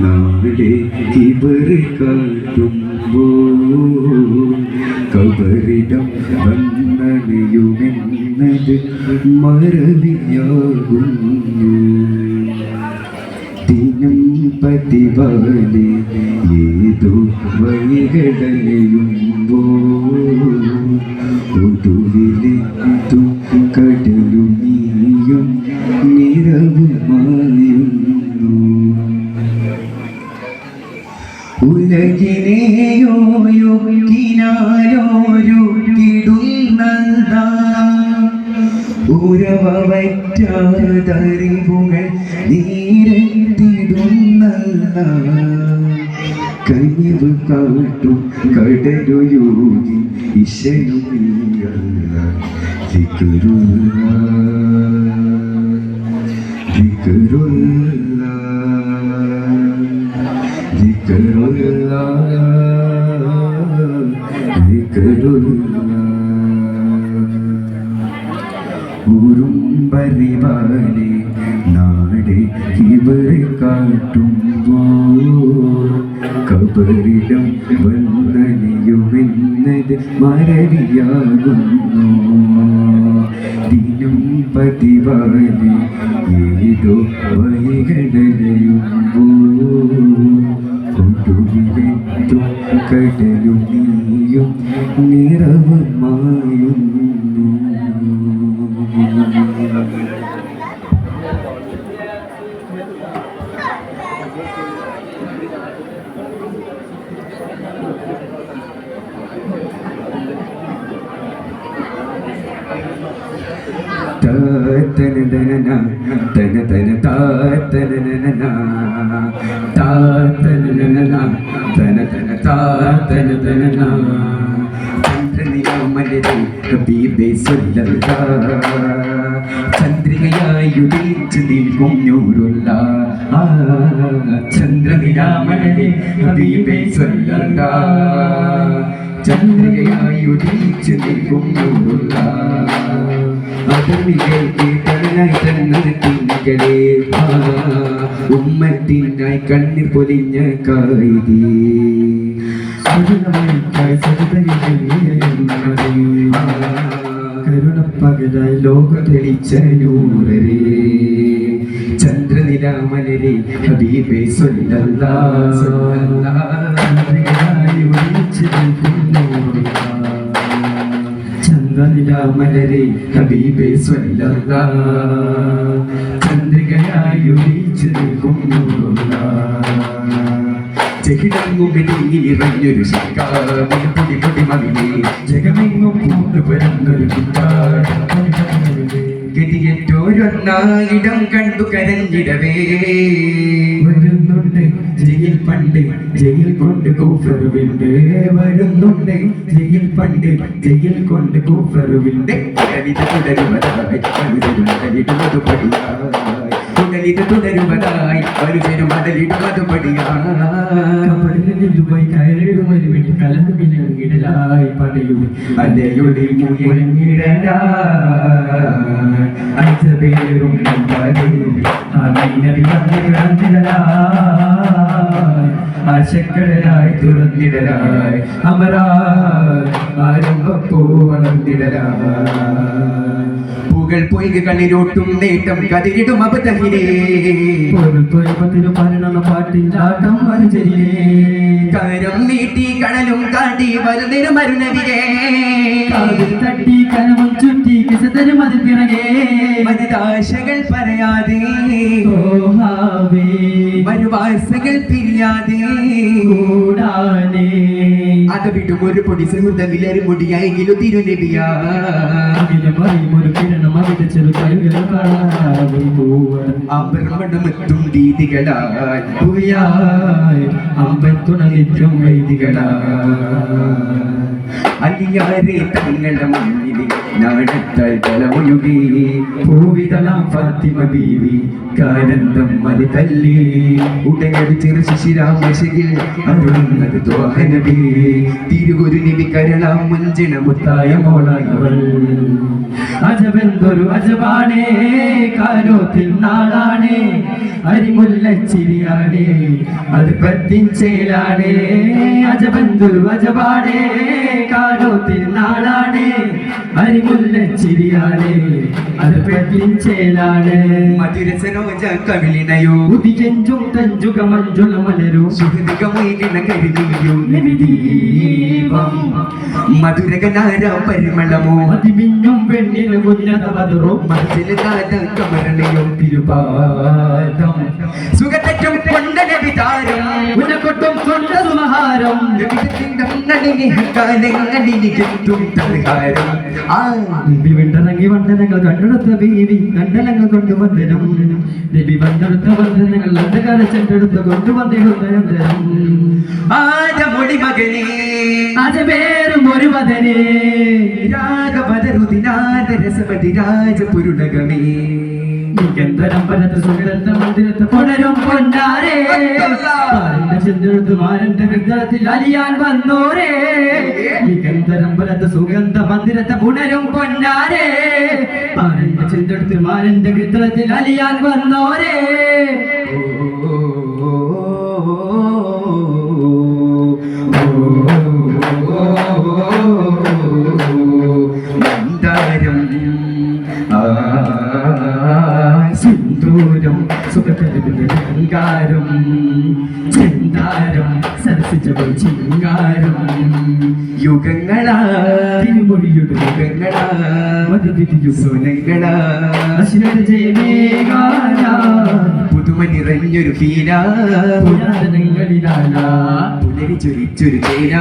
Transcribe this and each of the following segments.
നാളെ ഇവരെ കാട്ടുമ്പോ കബറിടം വന്നണിയുമെന്നത് മറവിയാകുന്നു. ദിനം പതിവാലെ ഏതോ വഴികടലയുമ്പോ ദിക്റുള്ള ദിക്റുള്ള ഉറുമ്പറിവാലെ നാടെ ഇവരെ കാട്ടുമ്പോ കബറിടം വന്നണിയുമെന്നത് മരടിയാകുന്നു ദിനം പതിവാലി ഏതോ വൈകടലയുമ്പോ ഒടുവിലെത്തും കടലും നീയും നിറവുമായുന്നു. താത്തനനന, തന തന താത്തനനന, താത്തനനന, തന തന താത്തനനന. ചന്ദ്രനിലാമലരെ ഹബീബേ സ്വല്ലല്ലാ. ചന്ദ്രികയായി ഉദിച്ചു നിൽക്കും നൂറുള്ള ആ ചന്ദ്രനിലാമലരെ ഹബീബേ സ്വല്ലല്ലാ. ചന്ദ്രികയായി ഉദിച്ചു നിൽക്കും നൂറുള്ള അതിലേക്ക് തിങ്കളെ ഉമ്മത്തിനായി കണ്ണി പൊലിഞ്ഞ കായികി. കരുണപ്പകലായി ലോക തെളിച്ച നൂറരെ ചന്ദ്രനിലാമലരെ ഹബീബെ സ്വല്ലല്ലാ ചന്ദ്രനിലാമലരെ ഹബീബേ ചന്ദ്രികയായി ഉദിച്ചു നിൽക്കുന്നു ജഹിടങ്ങും ഇറങ്ങിയൊരു പൊടി പൊടി മതിലേ. ജഗമെങ്ങും പൂണ്ടു പിറന്നൊരു ഗതിയേറ്റോരൊന്നായിടം കണ്ടു കരഞ്ഞിടവേ. വരുന്നുണ്ട് ജയിൽ പണ്ട് ജയിൽ കൊണ്ട് കൂഫറുവിന്റെ വരുന്നുണ്ട് ജയിൽ പണ്ട് ജയിൽ കൊണ്ട് കൂഫറുവിന്റെ കവിത തുടരുവതായി മനുഷ്യരുമതലിടുന്നത് പടിയായി തുടലിത് തുടരുവതായി മനുഷ്യരും മതലിടുന്നത് പടിയായി കയറിടുമൊരു വീട്ടിൽ കലർന്നു പിന്നിടലായി പടയും അല്ലയുടെ മുയങ്ങിടലായി അഞ്ച പേരും ആശക്കടലായി തുറന്നിടലായി. അമരാ ആരംഭപ്പൂ വളർന്നിടലായി. പൂകൾ പൊയ്ക കണ്ണിരോട്ടും നേട്ടം കതിരിടും അബദ്ധഹിരേ തൊയ്പത്തിനു പാട്ടില്ലാട്ടം മറിച്ചരിയേ കരം നീട്ടി കടലും കാട്ടി വരുന്നിന് മരുന്നവികേ കാതിൽ തട്ടി കനവും ചുറ്റി കിസതരും മതി പിറകേ. മതിദാശകൾ പറയാതെ ഓഹാവേ. മനുവാസകൾ പിരിയാതെ. കൂടാനേ. അത് വിടും ഒരു പൊടി സുഹൃതമില്ലൊരു മുടിയായെങ്കിലും തിരുനബിയാ. ഒരു കിരണം അവിടെ ചെറു കൈകൾ കാണാതെ പോവാൻ അബ്രഹ്മണമെത്തും രീതികളാൽ അമ്പത്തുണലിറ്റും വൈദികളാ അലിയാരെ തങ്ങളുടെ മുന്നിൽ നാടത്താൽ തലമൊഴുകി പൂവിതളാം ഫാത്തിമ ബീവി കാനന്ദം മതി തല്ലി. ഉടനടി ചെറു ശിശിരാമശകിൽ അരുളുന്നത് ദ്വാഹനബി തിരുഗുരു നിവി കരളാം മുഞ്ചിണ മുത്തായ മോളായവൾ. അജബെന്തൊരു അജബാണേ കാരോത്തിൽ നാളാണേ അരിമുല്ലച്ചിരിയാണേ അത് പത്തിഞ്ചേലാണേ അജബെന്തൊരു അജബാണേ കാരോത്തിൽ നാളാണേ അരിമുല്ലച്ചിരിയാണേ അത് പത്തിഞ്ചേലാണേ മധുരസനോ കവിളിനയോ. ഉദിജഞ്ചും തഞ്ചുക മഞ്ജുള മലരോ. സുഹൃതകമൈലിന കരുതിയോ. ദീപം. മധുരകനാര പരിമളമോ. അതിമിന്നും വെണ്ണിന് ഉന്നത ബദറോ മനസ്സിലാത കമരണയോ. തിരുപാദം. സുഖത്തും വിതാരം ഉനക്കൊട്ടും വന്ദനങ്ങൾ കണ്ടെടുത്ത ബേബി കണ്ടനങ്ങൾ കൊണ്ട് വന്ദനം. നബി വന്നെടുത്ത വന്ദനങ്ങൾ അന്ധകാര ചെണ്ടെടുത്ത് മകനേ അജപേരും ഒരു വദനേ രാഗപദരുദിനാദ രസപതി രാജപുരുടകമേ നികന്തരം പലത്ത് സുഗന്ധ മന്ദിരത്ത് പുണരും പൊന്നാരേ. പാരന്റെ ചെന്തെടുത്ത് മാരന്റെ ഹൃദയത്തിൽ അലിയാൻ വന്നോരേ. നികന്തരം പലത്ത് സുഗന്ധ മന്ദിരത്ത് പുണരും പൊന്നാരേ. പാരന്റെ ചെന്തെടുത്ത് മാരന്റെ ഹൃദയത്തിൽ അലിയാൻ വന്നോരേ. യുഗങ്ങളാ മതവിധിയുടെ സുനങ്ങളാ അശ്വര ജയമേകാല. പുതുമ നിറഞ്ഞൊരു ഫീല പുരാതനങ്ങളിലാല പുലരി ചൊരിച്ചൊരു ചേന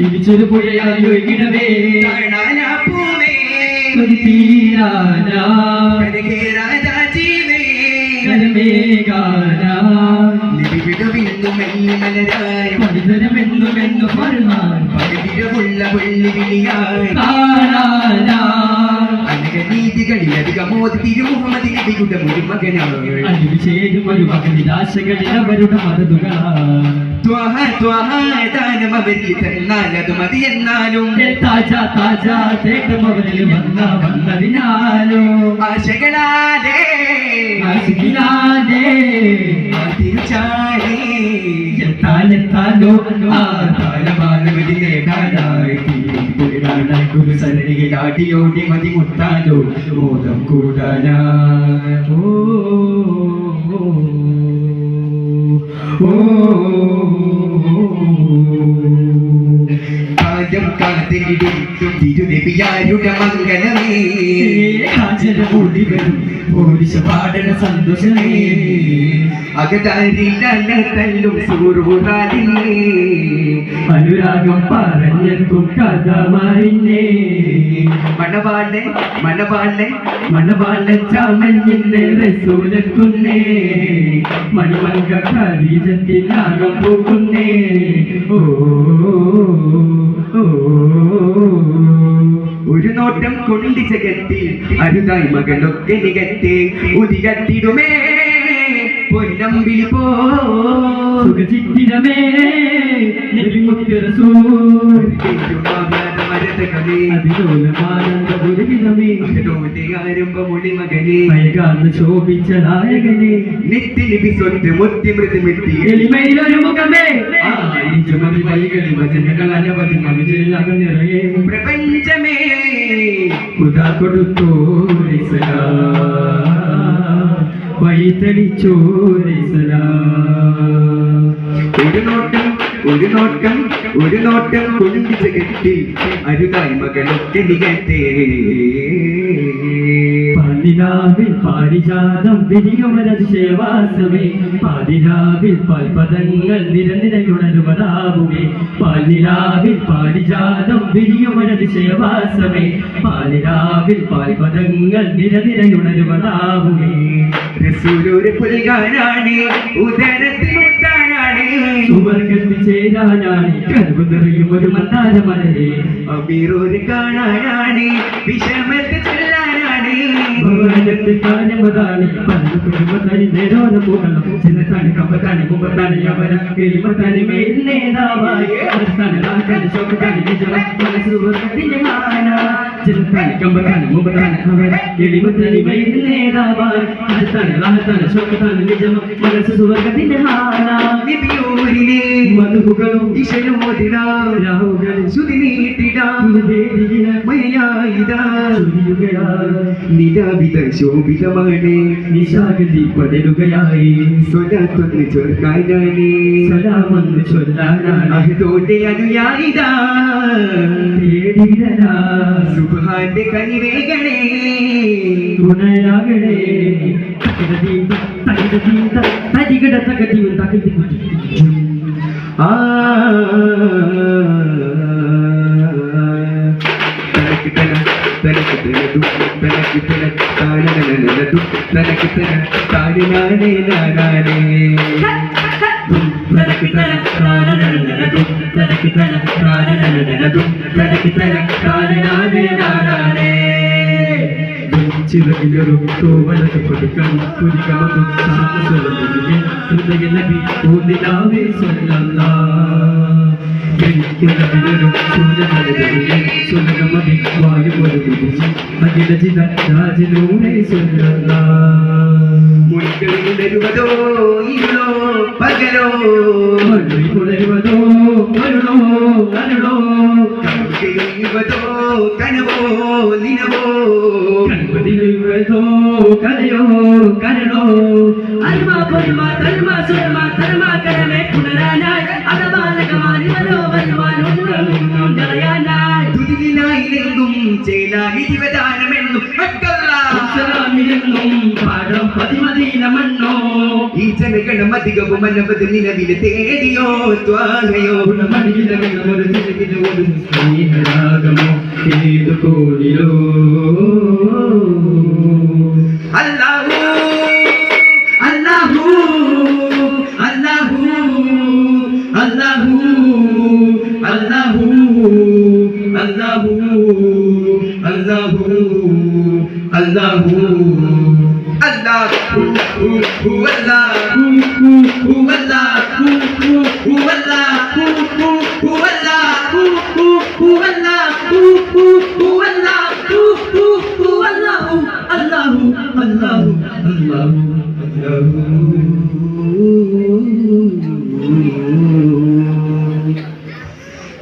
തിരിച്ചൊരു പുഴയായി ഒഴുകിടവേ. കാണാനാപ്പൂവേ തീരാനാ കരകേറാജീവേ കരമേകാനാ അധികമോതി തിരുമുഹമ്മദ് നബിയുടെ ഒരു മകനാണ്. അടിവിശേഷം ഒരു മകനിരാശകളിൽ അവരുടെ മരുതുകളാ ത്വഹ ത്വഹ ദാനം അവരിൽ തന്നാൽ അത് മതി എന്നാലും. താജാ താജാ തേട്ടം അവരിൽ വന്ന വന്നതിനാലോ. ആശകളാലേ. ആശിക്കിലാലേ തിരുച്ചാലേ. എത്താലെത്താലോ ആ താലമാലവരി നേടാനായി തീരുമ്പോഴാണ് ഗുരു സരണിയിൽ ആടിയോടി മതി മുട്ടാലോ ബോധം കൂടാനാ കാത്തിരിടും തിരുനബിയാരുടെ മംഗളമേ കാഞ്ചനമൂടി വരും പോലീശ പാടണ സന്തോഷമേ അകതാരില്ല തല്ലും സൂറുറാലില്ലേ അനുരാഗം പറഞ്ഞെത്തും കഥ മറിഞ്ഞേ മണവാളെ മണവാളെ മണവാളെ ചാമഞ്ഞിന്റെ റസൂലക്കുന്നേ മണിമങ്ക ഖരീജത്തിനാകം പോകുന്നേ ഓ ഓ, ഒരു നോട്ടം കൊണ്ടി ചകത്തി അരുതായി മകളൊക്കെ നികത്തി ഉദികത്തിടുമേ പൊന്നമ്പിളി പോ. സുഖചിത്തിരമേ നബിമുത്ത് റസൂൽ മരതകളെ അതിലോലമാനന്ദ ഗുരുവിതമേ ആരംഭമൊളി മകനെ മയകാന്ന് ശോഭിച്ച നായകനെ. നിത്യലിപി സ്വത്ത് മുത്തി മൃദുമെത്തി. എളിമയിലൊരു മുഖമേ. ആ ഇഞ്ചുമതി വൈകളി വചനങ്ങൾ അനവധി മനുഷ്യരിലക നിറയെ പ്രപഞ്ചമേ. തെളിച്ചോരിസലാ ഒരു നോട്ടം ഒരു നോട്ടം ഒരു നോട്ടം കൊണ്ടി കെട്ടി. അരുതായ്മകളൊക്കെ നികത്തെ പന്നിനാവിൽ പാരിജാതം വിരിയുമരത് ശേവാസമേ പാതിരാവിൽ പാൽപദങ്ങൾ നിരനിരയുണരുമതാവുമേ പാലിരാവിൽ പാരിജാതം വിരിയുമരത് ശേവാസമേ പാലിരാവിൽ പാൽപദങ്ങൾ നിരനിരയുണരുമതാവുമേ തൃശ്ശൂരൊരു പുൽകാനാണ് ഉദരത്തിൽ മുത്താനാണ്. സുവർഗത്തിൽ ചേരാനാണ് കരുവ് നിറയും ഒരു മത്താരമലേ അമീറൊരു കാണാനാണ് വിഷമ താനെ മതാണ് പന്നു പെരുമത്താനി നേരോന പൂക്കണം ചിന്നത്താനി കമ്പത്താനി കുമ്പത്താനി യവന കിരിമത്താനി മേൽനേതാവായി അസ്ഥാനി ലാക്കാൻ ശോകത്താനി വിജല മനസ്സുവർക്കത്തിന്റെ മാന ചിന്നത്താനി കമ്പത്താനി മുമ്പത്താനി അവന കിരിമത്താനി മേൽനേതാവായി അസ്ഥാനി ലാക്കാൻ ശോകത്താനി വിജല മനസ്സുവർക്കത്തിന്റെ ഹാന നിബിയൂരിലെ മധുകളും ഇശലും ഒതിടാ രാഹുകളും ശ്രുതി നീട്ടിടാ ദേവിയ മയായിടാ നിരാവിത ശോഭ വിലമാണ് നിശാഗതിപ്പെടുകയായി സ്വലാത്തൊന്ന് ചൊൽക്കാനാണ് സലാമെന്ന് ചൊല്ലാനാണ്. അഹദോന്റെ അനുയായിതാ. തേടിടാ സുഖാന്റെ കനിവേകളെ. തുണയാകണേ. തരികിട തകതി തകതി ആ. തരക്കിട്ട തരക്കിട്ടു തനക്കിത്തന താരനു തനക്കിത്തന താരനാടേ നാരാനേ തനക്കിത്തന താരനു തനക്കിത്തന താരനു തനക്കിത്തന താരനാടേ നാരാനേ ചിലകിലൊരും തോവലക കൊടുക്കാൻ തുരികമതും സാഹസലമുരുകെ ഹൃദയ നബി ഓന്നിലാവേ സ്വല്ലല്ലാഹ് മുൻകളിലോ ഇരുളോ പകലോ പുലരുവതോ അരുളോ അരുളോ കൺകുതിരുവതോ കനവോ നിനവോ കൺകുതിരുവതോ കലയോ കരളോ അരുമ പൊരുമ ധർമ്മ സുരമ ധർമ്മ കരമേ പുനരാനായ பதிமதியில மண்ணோ ஈச்சனைகள் மதிகவும் மன்னபது நிலவில தேடியோ துவாலையோ மடியில ஒரு திருவில ஒரு ஸ்நேகராகமோ ஏது கோடியோ அல்லாஹூ அல்லாஹூ அல்லாஹூ அல்லாஹூ அல்லாஹூ அல்லாஹூ அல்லாஹூ அல்லாஹூ الله. هو الله. هو الله. هو الله.